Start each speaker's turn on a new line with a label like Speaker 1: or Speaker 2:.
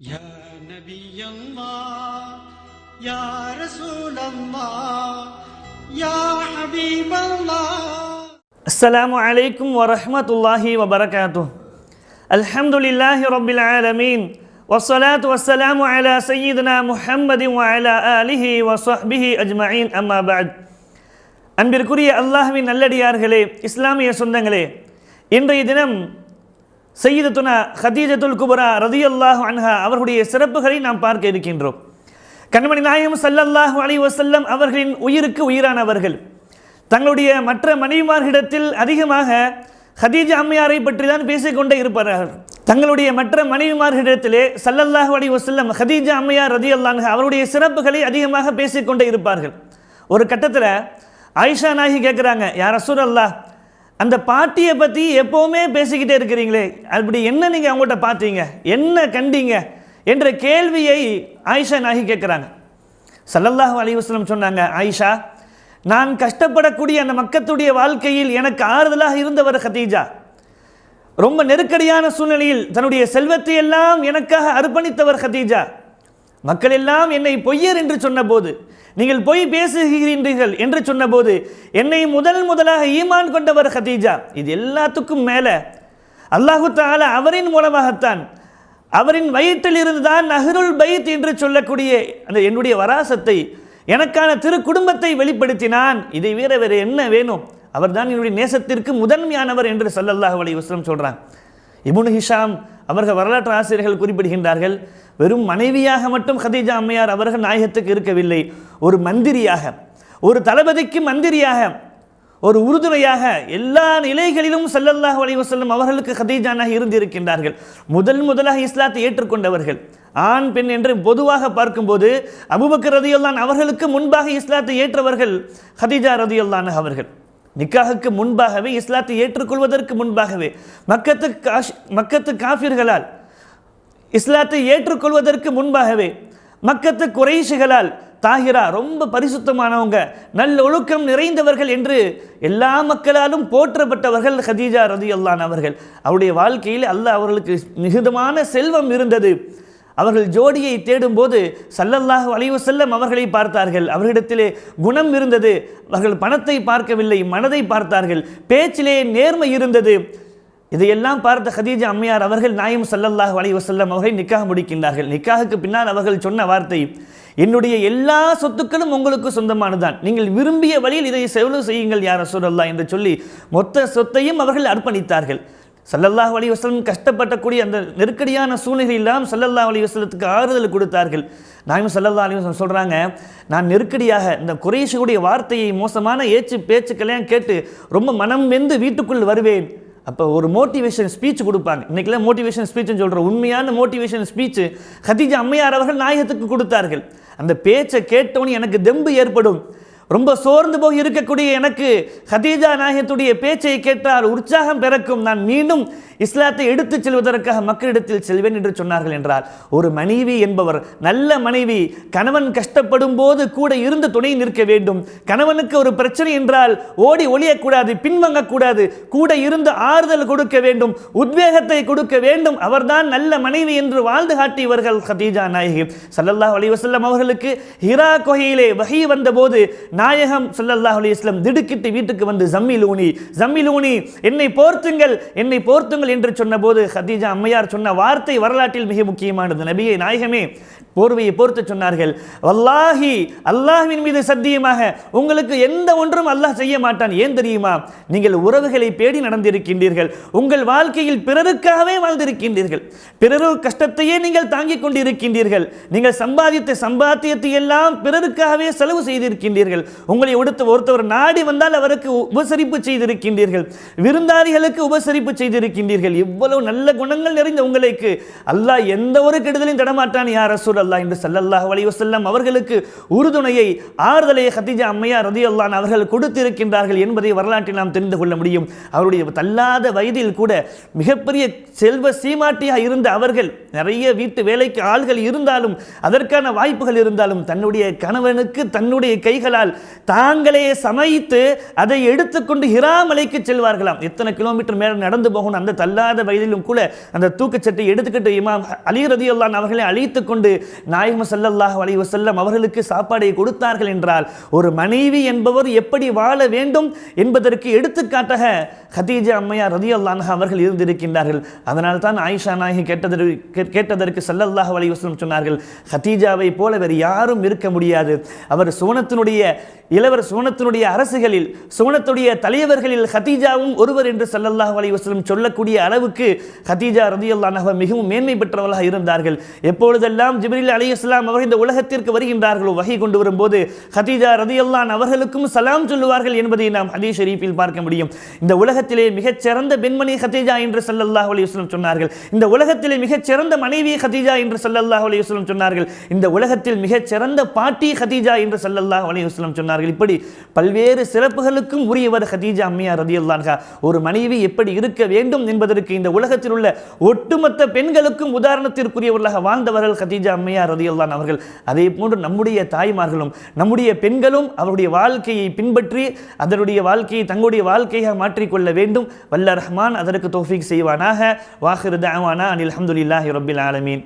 Speaker 1: يا نبي الله يا رسول الله يا حبيب الله
Speaker 2: السلام عليكم ورحمة الله وبركاته الحمد لله رب العالمين والصلاة والسلام على سيدنا محمد وعلى آله وصحبه أجمعين أما بعد அன்பிற்குரிய அல்லாஹ்வின் நல்லடியார்களே இஸ்லாமிய சொந்தங்களே இன்றைய தினம் சையீதத்துனா ஹதீஜத்துல் குபரா ரதியல்லாஹு அன்ஹா அவர்களுடைய சிறப்புகளை நாம் பார்க்க இருக்கின்றோம். கண்மணி நாயகம் சல்லல்லாஹ் அலி வசல்லம் அவர்களின் உயிருக்கு உயிரானவர்கள். தங்களுடைய மற்ற மனைவிமார்களிடத்தில் அதிகமாக ஹதீஜா அம்மையாரை பற்றி தான் பேசிக்கொண்டே இருப்பார்கள். தங்களுடைய மற்ற மனைவிமார்களிடத்திலே சல்லல்லாஹ் அலி வசல்லம் ஹதீஜா அம்மையார் ரதி அல்லாஹ் அவருடைய சிறப்புகளை அதிகமாக பேசிக்கொண்டே இருப்பார்கள். ஒரு கட்டத்தில் ஆயிஷா நாயகி கேட்குறாங்க யார் அசூர் அல்லாஹ் அந்த பாட்டியை பற்றி எப்போவுமே பேசிக்கிட்டே இருக்கிறீங்களே அப்படி என்ன நீங்கள் அவங்கள்ட்ட பார்த்தீங்க என்ன கண்டீங்க? என்ற கேள்வியை ஆயிஷா நாகி கேட்குறாங்க. சல்லல்லாஹு அலைஹி சொன்னாங்க ஆயிஷா நான் கஷ்டப்படக்கூடிய அந்த மக்கத்துடைய வாழ்க்கையில் எனக்கு ஆறுதலாக இருந்தவர் ஹதீஜா ரொம்ப நெருக்கடியான சூழ்நிலையில் தன்னுடைய செல்வத்தை எல்லாம் எனக்காக அர்ப்பணித்தவர் ஹதீஜா மக்கள் எல்லாம் என்னை பொய்யர் என்று சொன்னபோது நீங்கள் பொய் பேசுகிறீர்கள் என்று சொன்னபோது என்னை முதல் முதலாக ஈமான் கொண்டவர் ஹதீஜா. இது எல்லாத்துக்கும் மேலே. அல்லாஹு தாலா அவரின் மூலமாகத்தான் அவரின் வயிற்றில் இருந்துதான் நஹருல் பைத் என்று சொல்லக்கூடிய அந்த என்னுடைய வராசத்தை எனக்கான திரு குடும்பத்தை வெளிப்படுத்தினான். இதை வேற வேறு என்ன வேணும்? அவர்தான் என்னுடைய நேசத்திற்கு முதன்மையானவர் என்று சல்லல்லாஹு அலி வஸ்லம் சொல்கிறான் இபுன் ஹிஷாம் அவர்கள் வரலாற்று ஆசிரியர்கள் குறிப்பிடுகின்றார்கள் வெறும் மனைவியாக மட்டும் ஹதீஜா அம்மையார் அவர்கள் நாயகத்துக்கு இருக்கவில்லை. ஒரு மந்திரியாக ஒரு தளபதிக்கு மந்திரியாக ஒரு உறுதுணையாக எல்லா நிலைகளிலும் ஸல்லல்லாஹு அலைஹி செல்லும் அவர்களுக்கு ஹதீஜானாக இருந்திருக்கின்றார்கள். முதல் முதலாக இஸ்லாத்தை ஏற்றுக்கொண்டவர்கள் ஆண் பெண் என்று பொதுவாக பார்க்கும்போது அபுபக்கர் ரதியுல்லான் அவர்களுக்கு முன்பாக இஸ்லாத்தை ஏற்றவர்கள் ஹதீஜா ரதியுல்லான் அவர்கள். நிக்காஹுக்கு முன்பாகவே இஸ்லாத்தை ஏற்றுக்கொள்வதற்கு முன்பாகவே மக்கத்து காஷ் மக்கத்து காஃபிர்களால் இஸ்லாத்தை ஏற்றுக்கொள்வதற்கு முன்பாகவே மக்கத்து குறைஷிகளால் தாகிரா ரொம்ப பரிசுத்தமானவங்க நல்ல ஒழுக்கம் நிறைந்தவர்கள் என்று எல்லா மக்களாலும் போற்றப்பட்டவர்கள் ஹதீஜா ரதி அல்லான் அவர்கள். அவருடைய வாழ்க்கையில் அல்லாஹ் அவர்களுக்கு மிகுதமான செல்வம் இருந்தது. அவர்கள் ஜோடியை தேடும்போது சல்லல்லாஹ் வளைவு செல்லம் அவர்களை பார்த்தார்கள். அவர்களிடத்திலே குணம் இருந்தது. அவர்கள் பணத்தை பார்க்கவில்லை மனதை பார்த்தார்கள். பேச்சிலே நேர்மை இருந்தது. இதையெல்லாம் பார்த்த ஹதீஜா அம்மையார் அவர்கள் நாயம் சல்லல்லாஹ் வளைவு வஸல்லம் அவர்களை நிக்காக முடிக்கின்றார்கள். நிக்காகுக்கு பின்னால் அவர்கள் சொன்ன வார்த்தை என்னுடைய எல்லா சொத்துக்களும் உங்களுக்கு சொந்தமானதான் நீங்கள் விரும்பிய வழியில் இதை செலவு செய்யுங்கள் யார் ரசூலல்லா என்று சொல்லி மொத்த சொத்தையும் அவர்கள் அர்ப்பணித்தார்கள். சல்லல்லாஹ் அலி வஸல்லம் கஷ்டப்பட்டக்கூடிய அந்த நெருக்கடியான சூழ்நிலையெல்லாம் சல்லல்லாஹ் அலி வசலத்துக்கு ஆறுதல் கொடுத்தார்கள். நாயும் சல்லல்லா அலி வஸல்லம் சொல்கிறாங்க நான் நெருக்கடியாக இந்த குறைஷுடைய வார்த்தையை மோசமான ஏச்சு பேச்சுக்களையும் கேட்டு ரொம்ப மனம் வெந்து வீட்டுக்குள் வருவேன். அப்போ ஒரு மோட்டிவேஷன் ஸ்பீச் கொடுப்பாங்க. இன்றைக்கெல்லாம் மோட்டிவேஷன் ஸ்பீச்சுன்னு சொல்கிற உண்மையான மோட்டிவேஷன் ஸ்பீச்சு ஹதீஜா அம்மையார் அவர்கள் நாயகத்துக்கு கொடுத்தார்கள். அந்த பேச்சை கேட்டோன்னு எனக்கு தெம்பு ஏற்படும். ரொம்ப சோர்ந்து போய் இருக்கக்கூடிய எனக்கு ஹதீஜா நாயகத்துடைய பேச்சை கேட்டால் உற்சாகம் பிறக்கும். நான் மீண்டும் இஸ்லாத்தை எடுத்துச் செல்வதற்காக மக்களிடத்தில் செல்வேன் என்று சொன்னார்கள் என்றார் ஒரு மனைவி என்பவர் நல்ல மனைவி கணவன் கஷ்டப்படும் போது கூட இருந்து துணை நிற்க வேண்டும். கணவனுக்கு ஒரு பிரச்சனை என்றால் ஓடி ஒழியக்கூடாது பின்வாங்கக்கூடாது கூட இருந்து ஆறுதல் கொடுக்க வேண்டும் உத்வேகத்தை கொடுக்க வேண்டும். அவர்தான் நல்ல மனைவி என்று வாழ்ந்து காட்டியவர்கள் ஹதீஜா நாயகி. சல்லல்லாஹ் அலி வசல்லம் அவர்களுக்கு ஹிரா கொகையிலே வகை வந்தபோது நாயகம் ஸல்லல்லாஹு அலி வஸல்லம் திடுக்கிட்டு வீட்டுக்கு வந்து ஜம்மிலூனி ஜம்மிலூனி என்னை போர்த்துங்கள் என்னை போர்த்துங்கள் என்று சொன்னபோது ஹதீஜா அம்மையார் சொன்ன வார்த்தை வரலாற்றில் மிக முக்கியமானது. நபியை நாயகமே போர்வையை போர்த்து சொன்னார்கள். வல்லாஹி அல்லாஹ்வின் மீது சத்தியமாக உங்களுக்கு எந்த ஒன்றும் அல்லாஹ் செய்ய மாட்டான். ஏன் தெரியுமா? நீங்கள் உறவுகளை பேடி நடந்திருக்கின்றீர்கள். உங்கள் வாழ்க்கையில் பிறருக்காகவே வாழ்ந்திருக்கின்றீர்கள். பிறரு கஷ்டத்தையே நீங்கள் தாங்கிக் கொண்டிருக்கின்றீர்கள். நீங்கள் சம்பாதித்த சம்பாத்தியத்தை எல்லாம் பிறருக்காகவே செலவு செய்திருக்கின்றீர்கள். உங்களை உடுத்த ஒருத்தவர் நாடி வந்தால் அவருக்கு உபசரிப்பு செய்திருக்கின்றீர்கள். விருந்தாளிகளுக்கு உபசரிப்பு செய்திருக்கின்றீர்கள். இவ்வளவு நல்ல குணங்கள் நிறைந்த உங்களுக்கு அல்லாஹ் எந்த ஒரு கெடுதலையும் தடமாட்டான் யார் ரசூல் ரசூலல்லா என்று சல்லல்லாஹ் அலைஹி அவர்களுக்கு உறுதுணையை ஆறுதலை ஹதீஜா அம்மையார் ரதியல்லான் அவர்கள் கொடுத்திருக்கின்றார்கள் என்பதை வரலாற்றில் நாம் தெரிந்து கொள்ள முடியும். அவருடைய தள்ளாத வயதில் கூட மிகப்பெரிய செல்வ சீமாட்டியாக இருந்த அவர்கள் நிறைய வீட்டு வேலைக்கு ஆள்கள் இருந்தாலும் அதற்கான வாய்ப்புகள் இருந்தாலும் தன்னுடைய கணவனுக்கு தன்னுடைய கைகளால் தாங்களே சமைத்து அதை எடுத்துக்கொண்டு ஹிராமலைக்கு செல்வார்களாம். எத்தனை கிலோமீட்டர் மேலே நடந்து போகணும் அந்த தள்ளாத வயதிலும் கூட அந்த தூக்கச்சட்டை எடுத்துக்கிட்டு இமாம் அலி ரதியுல்லான் அவர்களை அழைத்து கொண்டு நாயகம் ஸல்லல்லாஹு அலி வசல்லம் அவர்களுக்கு சாப்பாடை கொடுத்தார்கள் என்றால் ஒரு மனைவி என்பவர் எப்படி வாழ வேண்டும் என்பதற்கு எடுத்துக்காட்டாக ஹதீஜா அம்மையார் ரதியல்லான்ஹா அவர்கள் இருந்திருக்கின்றார்கள். அதனால் தான் ஆயிஷா நாயகி கேட்டதற்கு கேட்டதற்கு சல்லல்லாஹ் அலி வசலம் சொன்னார்கள் ஹதீஜாவை போல வேறு யாரும் இருக்க முடியாது. அவர் சோனத்தினுடைய இளவர் சோனத்தினுடைய அரசுகளில் சோனத்துடைய தலைவர்களில் ஹதீஜாவும் ஒருவர் என்று சல்லல்லாஹ் அலி வஸல்லம் சொல்லக்கூடிய அளவுக்கு ஹதீஜா ரதி ரதியல்லான்ஹா மிகவும் மேன்மை பெற்றவர்களாக இருந்தார்கள். எப்பொழுதெல்லாம் ஜிப்ரில் அலி இஸ்லாம் அவர்கள் இந்த உலகத்திற்கு வருகின்றார்களோ? வகை கொண்டு வரும்போது ஹதீஜா ரதியல்லான் அவர்களுக்கும் சலாம் சொல்லுவார்கள் என்பதை நாம் ஹதீஸ் ஷெரீஃபில் பார்க்க முடியும். இந்த உலகத்திலே மிகச்சிறந்த பெண்மணி ஹதீஜா என்று சல்லல்லாஹ் அலி இஸ்லாம் சொன்னார்கள். இந்த உலகத்திலே மிகச்சிறந்த மனைவி ஹதீஜா என்று சல்லல்லாஹ் அலி இஸ்லாம் சொன்னார்கள். இந்த உலகத்தில் மிகச்சிறந்த பாட்டி ஹதீஜா என்று சல்லல்லாஹ் அலி இஸ்லாம் சொன்னார்கள். இப்படி பல்வேறு சிறப்புகளுக்கும் உரியவர் ஹதீஜா அம்மையா ரதியல்லான்ஹா ஒரு மனைவி எப்படி இருக்க வேண்டும் என்பதற்கு இந்த உலகத்தில் உள்ள ஒட்டுமொத்த பெண்களுக்கும் உதாரணத்திற்குரியவர்களாக வாழ்ந்தவர்கள் ஹதீஜா அம்மையா ரதியல்லான் அவர்கள் அதே போன்று நம்முடைய தாய்மார்களும் நம்முடைய பெண்களும் அவருடைய வாழ்க்கையை பின்பற்றி அதனுடைய வாழ்க்கையை தங்களுடைய வாழ்க்கையாக மாற்றிக்கொள்ள வேண்டும். வல்ல ரஹ்மான் அதற்கு தோஃபிக் செய்வானாக. வாஹிருதானா அனில் அஹமதுல்லாஹி ரபில் ஆலமீன்.